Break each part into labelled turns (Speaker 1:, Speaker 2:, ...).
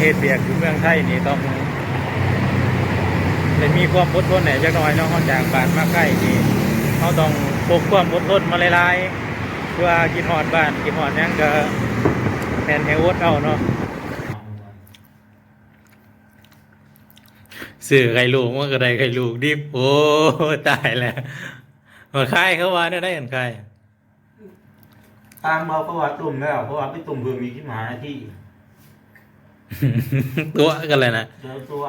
Speaker 1: เหตุเบียกอยู่เมืองไทยนี่ต้องเลยมีความอดทนแหน่จักหน่อยเนาะเขาจากบ้านมาใกล้นี่เขาต้องพกความอดทนมาหลายๆเพื่อกินหอดบ้านกินหอดหยังก็แทนให้อดเอาเนาะสื่อไข่ลูกมันก็ได้ไข่ลูกดิบโอ้ตายแล้วมันคายเขาว่าได้ได้กันคาย
Speaker 2: ตามเราเพราะว่าตุ่มแล้วเพราะว่าพี่ตุ่มเพิ่งมีขึ้นมาที่
Speaker 1: ตัวกันเลยนะ
Speaker 2: เจอตัว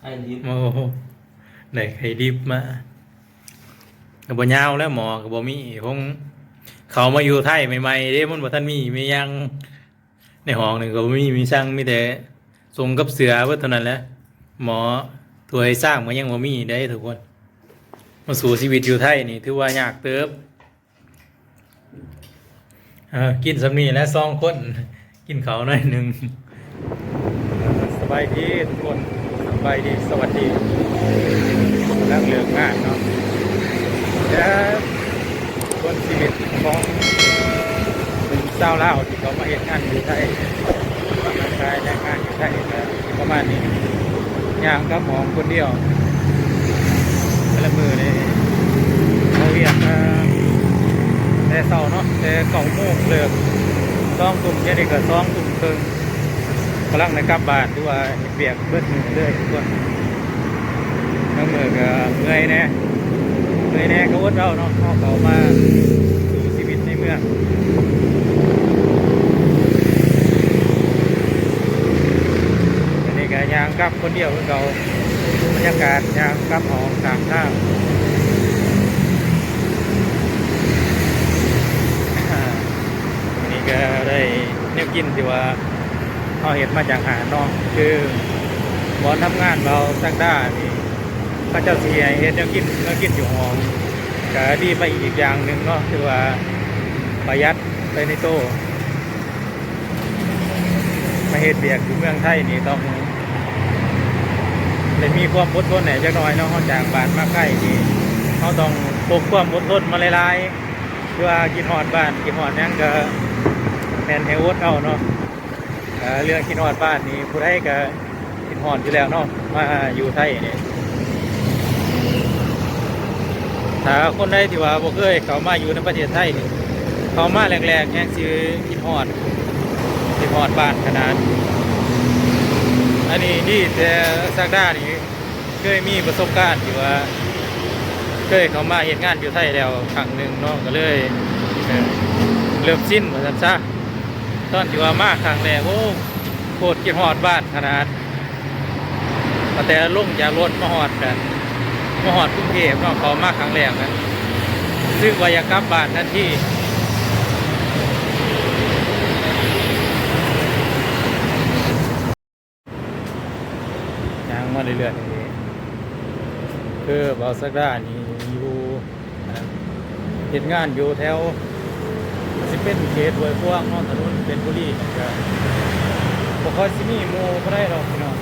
Speaker 2: ไอ้ดิบ
Speaker 1: โอ้โหได้ไข่ดิบมากับบยาวแล้วหมอกับบมีคงเขามาอยู่ไทยใหม่ๆเด้มันบ่ทันมีมียัง ในห้องหนึ่งก็บ่มีมีช่างมีแต่ทรงกับเสือเบิดเท่านั้นแหละหมอถวยสร้างมายังบ่มีได้ทุกคนมาสู่ชีวิตอยู่ไทยนี่ถือว่ายากเติบเออกินสำนีและซองคน กินเขาหน่อยหนึ่งสบายดีทุกคนสบายดีสวัสดีนักเลือกงานเนาะและคนชีวิตของเป็นเจ้าวเล่าวที่เขามาเห็นงานอยู่ไทยมาทำงานแรงงานอยู่ไทยประมาณนี้ย่างกับหมองคนเดียวละมือเลยเขาเรียกแต่เสาเนาะแต่เก่าโมงเลิก ซ้อมตุ่มเย็นนี่ก็ซ้อมตุ่มเคิงกำลังในกลับบ้านที่ว่าเฮ็ดเบียกเบิดมือเลยทุกคนทั้งมือก็เมื่อยแน่เมื่อยแน่ก็อดเอาเนาะเขาเขามาสู่ชีวิตในเมืองอันนี้ก็ยางกลับคนเดียวคือเขาบรรยากาศยางกลับหองสามท่าง อ่าวันนี้ ก็ได้เนียกินที่ว่าเขาเห็ดมาจากหาดเนาะคือบอนทำงานเราสักด้านี่พระเจ้าเสียเห็ดเนียกินเนียกินอยู่ห้องก็ดีไปอีกอย่างหนึ่งเนาะคือว่าประหยัดไปในโตะมาเห็ดเบียกอยู่เมืองไทยนี่ต้องเลยมีความอดทนแหน่จักน่อยเนาะเขาจากบ้านมาใกล้นี่เขาต้องพกความอดทนมาหลายๆเพื่อกินหอดบ้านกินหอดหยังก็ แมนเฮวดเอาเนาะเรื่องกินหอดบ้านนี่ผู้ใดก็กินหอดอยู่แล้วเนาะมาอยู่ไทยนี่ถ้าคนใดที่ว่าบ่เคยเขามาอยู่ในประเทศไทยนี่เขามาแรกๆยังสิกินหอดกินหอดบ้านขนาด อันนี้นี่แต่สักด้านี่เคยมีประสบการณ์ที่ว่า เคยเขามาเห็นงานอยู่ไทยแล้วครั้งหนึ่งเนาะก็เลยเออเริ่มสิ้นเหมือนกันซะ ตอนที่ว่ามาครั้งแรกโอ้โคตรกินหอดบ้านขนาดแต่ลุงจารถมาหอดกันมาหอดกรุงเทพเนาะเขามาครั้งแรกนะซึ่งวายกลับบ้านทันทียางมาเรื่อยๆอย่างนี้คือเบาสักด้านี่อยู่เหตุงานอยู่แถว สิเป็นเขตห้วยพวงเนอกถนนเป็นบุรีนี่ก็บ่ค่อยสิมีหมู่บ่ได้หรอกพี่น้อง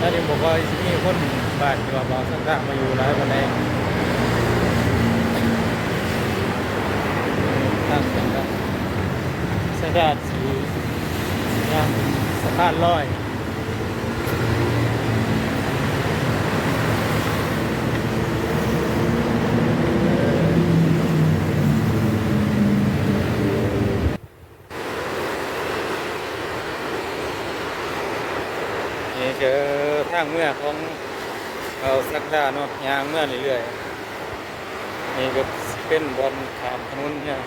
Speaker 1: ถ้าเดี๋ยวบ่ค่อยสิมีคนบ้านที่ว่าเบาสักด้ามาอยู่หลายปานใดตั้งกันก็สักด้าสิย่างสะพานลอย นี่คือทางเมื่อของเราสักดาเนาะยางเมื่อเรื่อยๆนี่ก็เป็นบอลขามถนนเนี่ย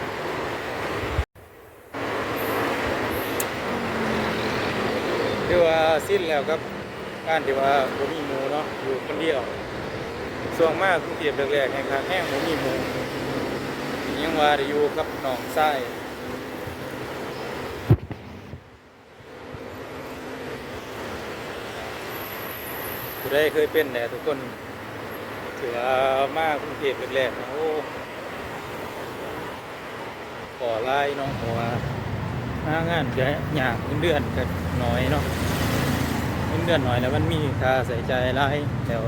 Speaker 1: ที่ว่าสิ้นแล้วครับการที่ว่าผมมีหมูเนาะอยู่คนเดียวส่วนมากกรุงเทพแรกๆแห่งคางแห้งผมมีหมูยังว่าอยู่กับหนองไส้ ผู้ใดเคยเป็นแหละทุกคนถือว่ามากกรุงเทพแรกๆนะโอ้ขอไล่น้องขอว่าหางานจะหยากเงินเดือนก็น้อยเนาะเงินเดือนน้อยแล้วมันมีค่าใส่ใจไล่แล้ว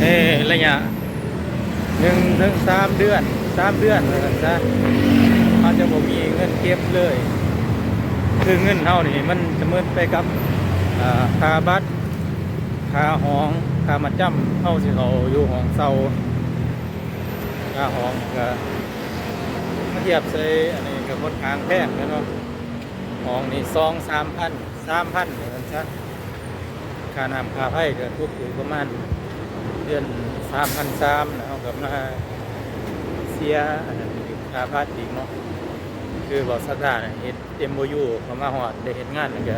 Speaker 1: เอ้ระยะหนึ่งถึงสามเดือนสามเดือนเหมือนกันซะเขาจะบ่มีเงินเก็บเลย คือเงินเฮานี่มันจะมืดไปกับ คาบัตคาหองคามาจ้ำเฮาสิเขาอยู่หองเซาคาหองก็มาเทียบใส่อันนี้ก็ค่อนข้างแพงนะเนาะหองนี่สองสามพันสามพันเหมือนซะค่าน้ำค่าไฟก็ทุกอยู่ประมาณเดือนสามพันสามแล้วก็มาเสียค่าพาสอีกเนาะคือบอกสักดาเนี่ยเฮ็ดเอ็มโยูเขามาหอดได้เฮ็ดงานนี่ก็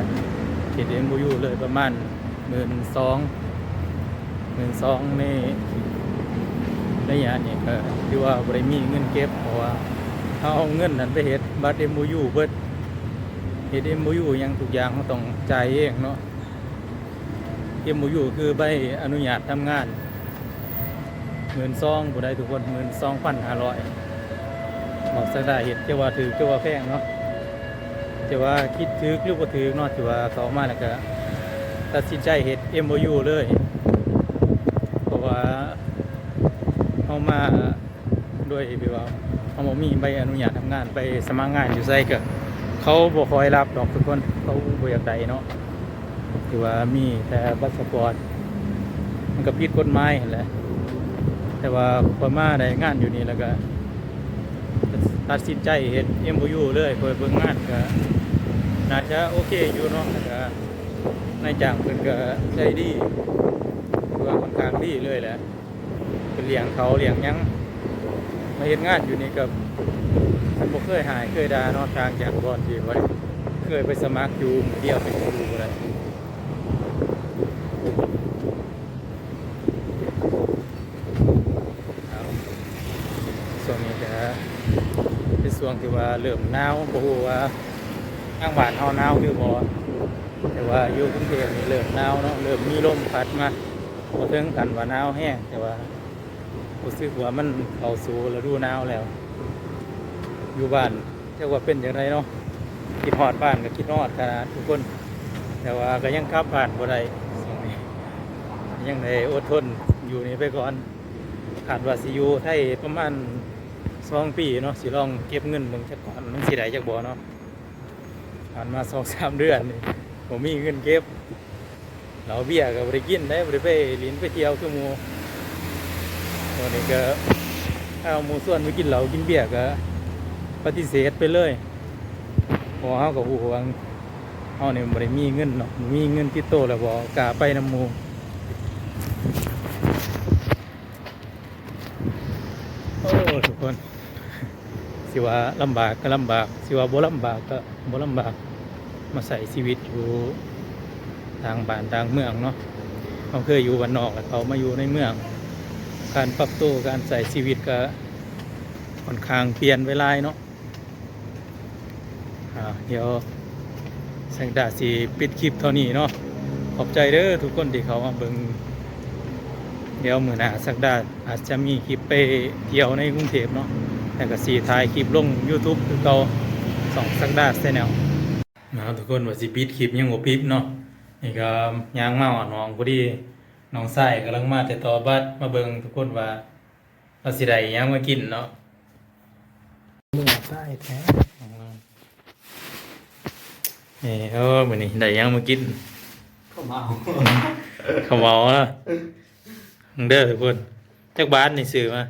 Speaker 1: เฮ็ดเอ็มยูเลยประมาณหมื่นสองหมื่นสองในระยะนี้ก็คือว่าบริมีเงินเก็บเพราะว่าเขาเอาเงินนั้นไปเฮ็ดบัตรเอ็มยูเบิดเฮ็ดเอ็มยูยังทุกอย่างเขาต้องจ่ายเองเนาะเอ็มโยูคือใบอนุญาตทำงานหมื่นสองผู้ใดทุกคนหมื่นสองพันห้าร้อยบอกสักได้เห็นจะว่าถือเจะว่าแพงเนาะ จะว่าคิดถือหรือว่ถือเนาะถือว่าเขามาแล้วก็ตัดสินใจเห็ด MOU เลย เพราะว่าเขามาด้วยแบบว่าเขาบ่มีใบอนุญาตทำงานไปสมัครงานอยู่ไสก็เขาบ่คอยรับดอกทุกคนเขาบ่อยากได้เนาะถือว่ามีแต่บัตรสปอร์ตมันก็ผิดกฎหมายแหละแต่ว่าพอมาได้งานอยู่นี่แล้วก็ตัดสินใจเห็น MOU เลยเปิดเบิ่งงานก็ น่าจะโอเคอยู่เนาะแล้วก็นายจ้างเพิ่นก็ใจดีถือว่าค่อนข้างดีเลยแหละเป็นเลี้ยงเขาเลี้ยงยังมาเฮ็ดงานอยู่นี่ก็มันบ่เคยหายเคยดาเนาะทางจากบอนที่ไว่าเคยไปสมัครอยู่เดียวเป็นครูเอาส่วนนี้ก็เป็นช่วงที่ว่าเริ่มหนาวบ่ฮู้ว่า ทางบ้านเฮาหนาวหรือบ่แต่ว่าอยู่กรุงเทพนี่เริ่มหนาวเนาะเริ่มมีลมพัดมาบ่ถึงกันว่าหนาวแห้งแต่ว่ารู้สึกว่ามันเข้าสู่ฤดูหนาวแล้ว อยู่บ้านจักว่าเป็นจังไดเนาะคิดฮอดบ้านก็คิดฮอดขนาดทุกคน แต่ว่าก็ยังกลับบ้านบ่ได้ช่งนี้ยังได้อดทนอยู่นี่ไปก่อนคาดว่าสิอยู่ไทยประมาณสองปีเนาะสิลองเก็บเงินเบิ่งจักก่อนมันสิได้จักบ่เนาะ ผ่านมาสองสามเดือนนี่ผมมีเงินเก็บเราเบี้ยก็บ่ได้กินได้บ่ได้ไปลินไปเที่ยวคือมู่วันนี้ก็ถ้าเอามูส่วนไปกินเหล้ากินเบี้ยก็ปฏิเสธไปเลยพอเฮาก็ฮู้ว่าเฮานี่บ่ได้มีเงินเนาะมีเงินติดโตแล้วบ่กล้าไปน้ำมูโอ้ทุกคน สิว่าลำบากก็ลำบากสิว่าบ่ลำบากก็บ่ลำบากมาใส่ชีวิตอยู่ทางบ้านทางเมืองเนาะเขาเคยอยู่บ้านนอกแล้วเขามาอยู่ในเมือง การปรับตัวการใส่ชีวิตก็ค่อนข้างเปลี่ยนเวลาเนาะเดี๋ยวแสงดาสีปิดคลิปเท่านี้เนาะขอบใจเด้อทุกคนที่เขามาเบิ่งเดี๋ยวมือหน้าสักดาอาจจะมีคลิปไปเที่ยวในกรุงเทพเนาะ แล้วก็สีถ่ายคลิปลง YouTube คือเก่าสองสักดาแนวนะครับทุกคนว่าสิปิดคลิปยังบ่ปิดเนาะนี่ก็ยางเมาอะน้องพอดีน้องชายกำลังมาแต่ต่อบัตรมาเบิ่งทุกคนว่าเราสิได้หยังมากินเนาะเมื่อใต้แท้ของเรานี่เออมื้อนี้ได้หยังมากิน
Speaker 2: ก็เมา
Speaker 1: เขาวเมาอะเด้อทุกคนจักบาทนี่ซื้อมา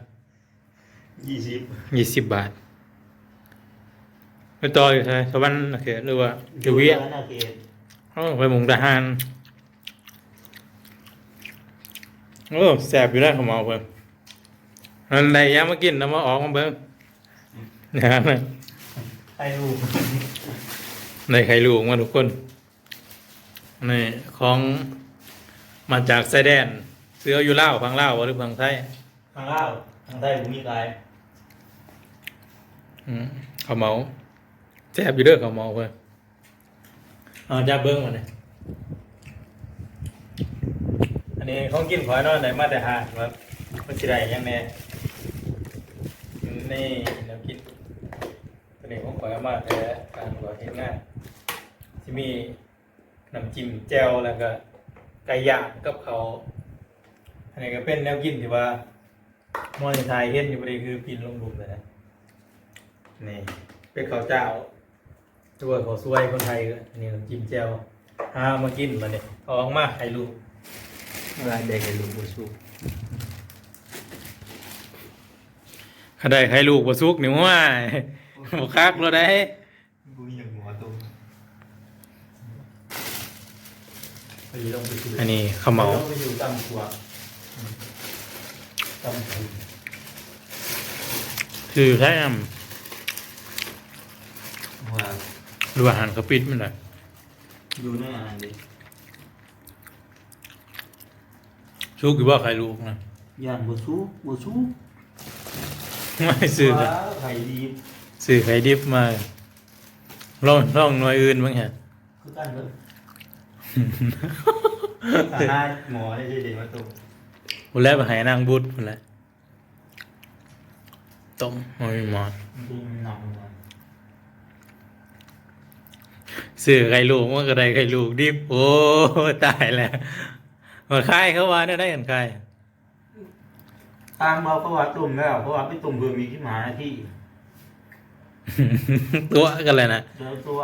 Speaker 2: ยี่สิบ
Speaker 1: ยี่สิบบาทไปต่ออยู่ใช่สวรรค์โอเคหรือว่าเดวิย
Speaker 2: นาเขต
Speaker 1: เอาไปหมุงทหารโอ้แสบอยู่แล้วเขาเมาเพิ่มอันใดยังมากินแล้วมาออกมาเบิ่งนะฮะ
Speaker 2: ไอ้ลูก
Speaker 1: ในไข่ลูกมาทุกคนนี่ของมาจากไซแดน เสืออยู่เล่าวพังเล่าวหรือพังไทย
Speaker 2: ทางล่าวทางใต้ผมมีกาย
Speaker 1: อืม เขาเมาแสบอยู่เด้อเขาเมาเพิ่นเอาจับเบิ้งมาเลยอันนี้ของกินขอยนอนไหนมาแต่หาดครับมันสิได้ยังแน่นี่แนวกินตัวนี้ของขอยเอามาแต่การขอยเห็นง่ายที่มีน้ำจิ้มแจ่วแล้วก็ไก่ย่างกับเขาอันนี้ก็เป็นแนวกินที่ว่ามอนิทยเห็นอยู่ประเดี๋ยคือพินลงหลุมเลยนะ นี่เป็นข้าวเจ้าตัวขอซวยคนไทยก็อันนี้น้ำจิ้มแจ่วหามากินมาเนี่ยเอาออกมาให้ลูก
Speaker 2: เวลาเด็กให้ลูกบ่สู้
Speaker 1: ถ้าได้ให้ลูกบ่สุกนี่ว่าบ่คักเราได้
Speaker 2: กูมีอย่างหัวตุ้มไปลงไปซื้อ
Speaker 1: อันนี้ข้าวเหมา
Speaker 2: ไปอยู่ตำขวดตำไข่
Speaker 1: คือแค่น
Speaker 2: ว่าำ
Speaker 1: หรือว่าอาหารเขาปิดมันน่ะ
Speaker 2: อยู่ในอาหารดิ
Speaker 1: สุกอยู่บ่ใครลูกนะ
Speaker 2: ย่างบ่สู้บ่สู้
Speaker 1: ไม่ซื้อเลย
Speaker 2: ว้าวไข่ดี
Speaker 1: ซื้อไข่ดิบมาลองลองหน่วยอื่นบ้างฮะ
Speaker 2: คือกันเลยอาหารหมอได้ดีๆมาตุ้ม
Speaker 1: บุแล้วไปหานางบุตรบุแล้วต้มมันมีหมอน
Speaker 2: ดูมันหนักมา
Speaker 1: ซื้อไข่ลูกมันก็ได้ไข่ลูกดิบโอ้ตายแล้วมาคายเขาว่าเนี่ยได้กันคาย
Speaker 2: ตามเราเขาว่าตุ่มแล้วเพราะว่าไปตุ่มเพิ่มมีขึ้นมาที่
Speaker 1: ตัวกันเลยนะ
Speaker 2: เจอตัว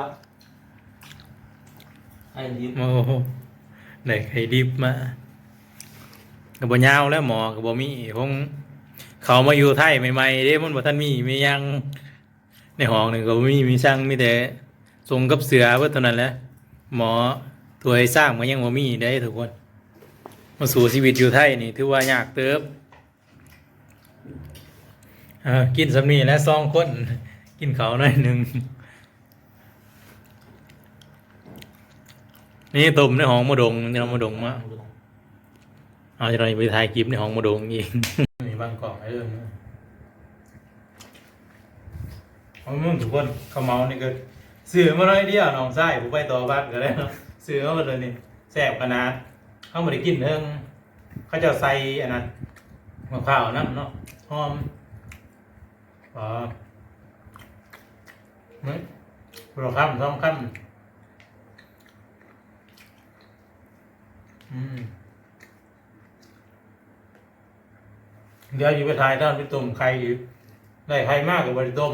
Speaker 2: ไอ้ดิบ
Speaker 1: โอ้ได้ไข่ดิบมากับบยาวแล้วหมอกับบมีคงเขามาอยู่ไทยใหม่ๆเด้มันบ่ท่านมีมียังในห้องหนึ่งก็บ่มีมีช่างมีแต่ ทรงกับเสือเพื่อเท่านั้นแหละหมอตัวให้สร้างมันยังบ่มีได้ทุกคนมาสู่ชีวิตอยู่ไทยนี่ถือว่ายากเติบกินสำนีและซองคนกินเขาหน่อยหนึ่งนี่ตุ่มในห้องมะดงนี่เรามะดงมาเอาจะเราไปถ่ายคลิปในห้องมะดงอีกมีบางกอกไอ้เรื่องนี้เอามึงทุกคนเขาเมานี่ก็ ซื้อมาหน่อยเดียวน้องไส้ผมไปต่อบัตรก็ได้เนาะซื้อมาหมดเลยนี่แซ่บขนาดเขาไม่ได้กินเรื่องเขาจะใส่อันนั้นมะพร้าวน้ำเนาะหอมอ๋อนี่เราข้ามท้องข้ามอืมเดี๋ยวอยู่ไปถ่ายตอนไปต้มไข่อยู่ได้ไข่มากกับบริต้ม